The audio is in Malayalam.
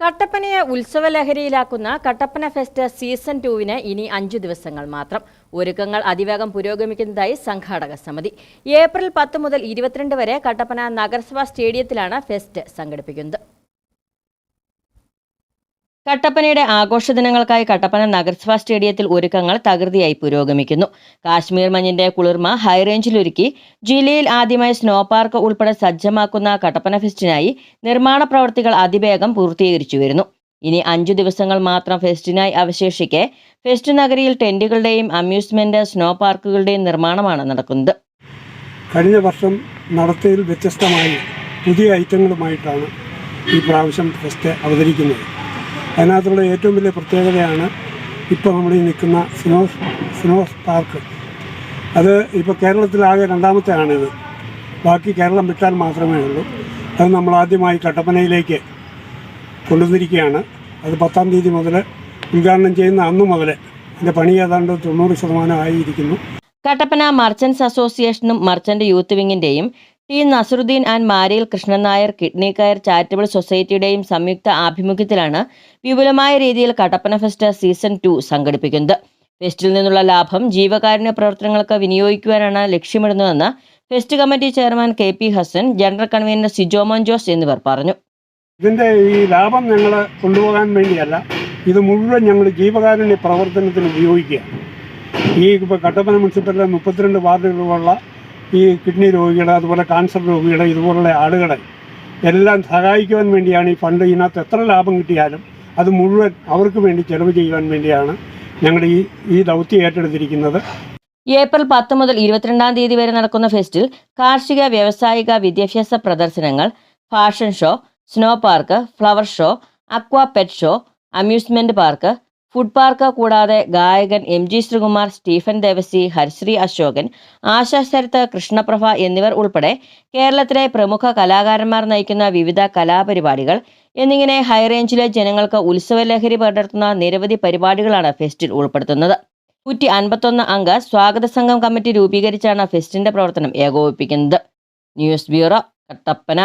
കട്ടപ്പനയെ ഉത്സവലഹരിയിലാക്കുന്ന കട്ടപ്പന ഫെസ്റ്റ് സീസൺ ടൂവിന് ഇനി അഞ്ചു ദിവസങ്ങൾ മാത്രം. ഒരുക്കങ്ങൾ അതിവേഗം പുരോഗമിക്കുന്നതായി സംഘാടക സമിതി. ഏപ്രിൽ പത്ത് മുതൽ ഇരുപത്തിരണ്ട് വരെ കട്ടപ്പന നഗരസഭാ സ്റ്റേഡിയത്തിലാണ് ഫെസ്റ്റ് സംഘടിപ്പിക്കുന്നത്. കട്ടപ്പനയുടെ ആഘോഷ ദിനങ്ങൾക്കായി കട്ടപ്പന നഗരസഭാ സ്റ്റേഡിയത്തിൽ ഒരുക്കങ്ങൾ തകൃതിയായി പുരോഗമിക്കുന്നു. കാശ്മീർ മഞ്ഞിന്റെ കുളിർമ ഹൈറേഞ്ചിലൊരുക്കി ജില്ലയിൽ ആദ്യമായി സ്നോ പാർക്ക് ഉൾപ്പെടെ സജ്ജമാക്കുന്ന കട്ടപ്പന ഫെസ്റ്റിനായി നിർമ്മാണ പ്രവർത്തികൾ അതിവേഗം പൂർത്തീകരിച്ചു വരുന്നു. ഇനി അഞ്ചു ദിവസങ്ങൾ മാത്രം ഫെസ്റ്റിനായി അവശേഷിക്കെ ഫെസ്റ്റ് നഗരിയിൽ ടെന്റുകളുടെയും അമ്യൂസ്മെന്റ് സ്നോ പാർക്കുകളുടെയും നിർമ്മാണമാണ് നടക്കുന്നത്. കഴിഞ്ഞ വർഷം നടത്തിയതിൽ വ്യത്യസ്തമായി പുതിയ ഐറ്റങ്ങളുമായിട്ടാണ് ഈ പ്രാവശ്യം ഫെസ്റ്റ് അവതരിക്കുന്നത്. അതിനകത്തുള്ള ഏറ്റവും വലിയ പ്രത്യേകതയാണ് ഇപ്പോൾ നമ്മൾ ഈ നിൽക്കുന്ന സ്നോസ് സ്നോസ് പാർക്ക്. അത് ഇപ്പോൾ കേരളത്തിലാകെ രണ്ടാമത്തെ ആണിത് ബാക്കി കേരളം വിട്ടാൽ മാത്രമേ ഉള്ളൂ. അത് നമ്മൾ ആദ്യമായി കട്ടപ്പനയിലേക്ക് കൊണ്ടുവന്നിരിക്കുകയാണ്. അത് പത്താം തീയതി മുതൽ ഉദ്ഘാടനം ചെയ്യുന്ന അന്നു മുതൽ അതിന്റെ പണി ഏതാണ്ട് തൊണ്ണൂറ് ശതമാനം ആയിരിക്കുന്നു. കട്ടപ്പന മർച്ചൻസ് അസോസിയേഷനും merchant youth വിങ്ങിന്റെയും T Nasaruddin and Mariyal Krishnan Nair kidney care charitable സൊസൈറ്റിയുടെയും സംയുക്ത ആഭിമുഖ്യത്തിലാണ് വിപുലമായ രീതിയിൽ കട്ടപ്പന ഫെസ്റ്റ് സീസൺ ടു സംഘടിപ്പിക്കുന്നത്. ഫെസ്റ്റിൽ നിന്നുള്ള ലാഭം ജീവകാരുണ്യ പ്രവർത്തനങ്ങൾക്ക് വിനിയോഗിക്കുവാനാണ് ലക്ഷ്യമിടുന്നതെന്ന് fest committee chairman K P Hasan general convener Sijo Jose എന്നിവർ പറഞ്ഞു. ഇതിന്റെ ഈ ലാഭം ഞങ്ങൾ കൊണ്ടുപോകാൻ വേണ്ടിയല്ല ഇത് മുഴുവൻ ഞങ്ങൾ ജീവകാരുണ്യ പ്രവർത്തനത്തിന് ഉപയോഗിക്കുക ഈ ഇപ്പോൾ കട്ടപ്പന മുനിസിപ്പാലിറ്റിയിലെ മുപ്പത്തിരണ്ട് വാർഡുകളുള്ള ഈ കിഡ്നി രോഗികളെ അതുപോലെ കാൻസർ രോഗികളെ ഇതുപോലുള്ള ആളുകളെ എല്ലാം സഹായിക്കുവാൻ വേണ്ടിയാണ് ഈ ഫണ്ട് ഇതിനകത്ത് എത്ര ലാഭം കിട്ടിയാലും അത് മുഴുവൻ അവർക്ക് വേണ്ടി ചെലവ് ചെയ്യുവാൻ വേണ്ടിയാണ് ഞങ്ങൾ ഈ ഈ ദൗത്യം ഏറ്റെടുത്തിരിക്കുന്നത്. ഏപ്രിൽ പത്ത് മുതൽ ഇരുപത്തിരണ്ടാം തീയതി വരെ നടക്കുന്ന ഫെസ്റ്റിൽ കാർഷിക വ്യാവസായിക വിദ്യാഭ്യാസ പ്രദർശനങ്ങൾ fashion show snow park flower show aqua pet show amusement park food park കൂടാതെ ഗായകൻ M G Sreekumar Stephen Devassy Harisree Asokan Asha Sarath Krishnaprabha എന്നിവർ ഉൾപ്പെടെ കേരളത്തിലെ പ്രമുഖ കലാകാരന്മാർ നയിക്കുന്ന വിവിധ കലാപരിപാടികൾ എന്നിങ്ങനെ ഹൈറേഞ്ചിലെ ജനങ്ങൾക്ക് ഉത്സവലഹരി പടർത്തുന്ന നിരവധി പരിപാടികളാണ് ഫെസ്റ്റിൽ ഉൾപ്പെടുത്തുന്നത്. നൂറ്റി അൻപത്തൊന്ന് അംഗ സ്വാഗത സംഘം കമ്മിറ്റി രൂപീകരിച്ചാണ് ഫെസ്റ്റിന്റെ പ്രവർത്തനം ഏകോപിപ്പിക്കുന്നത്. News bureau Kattappana.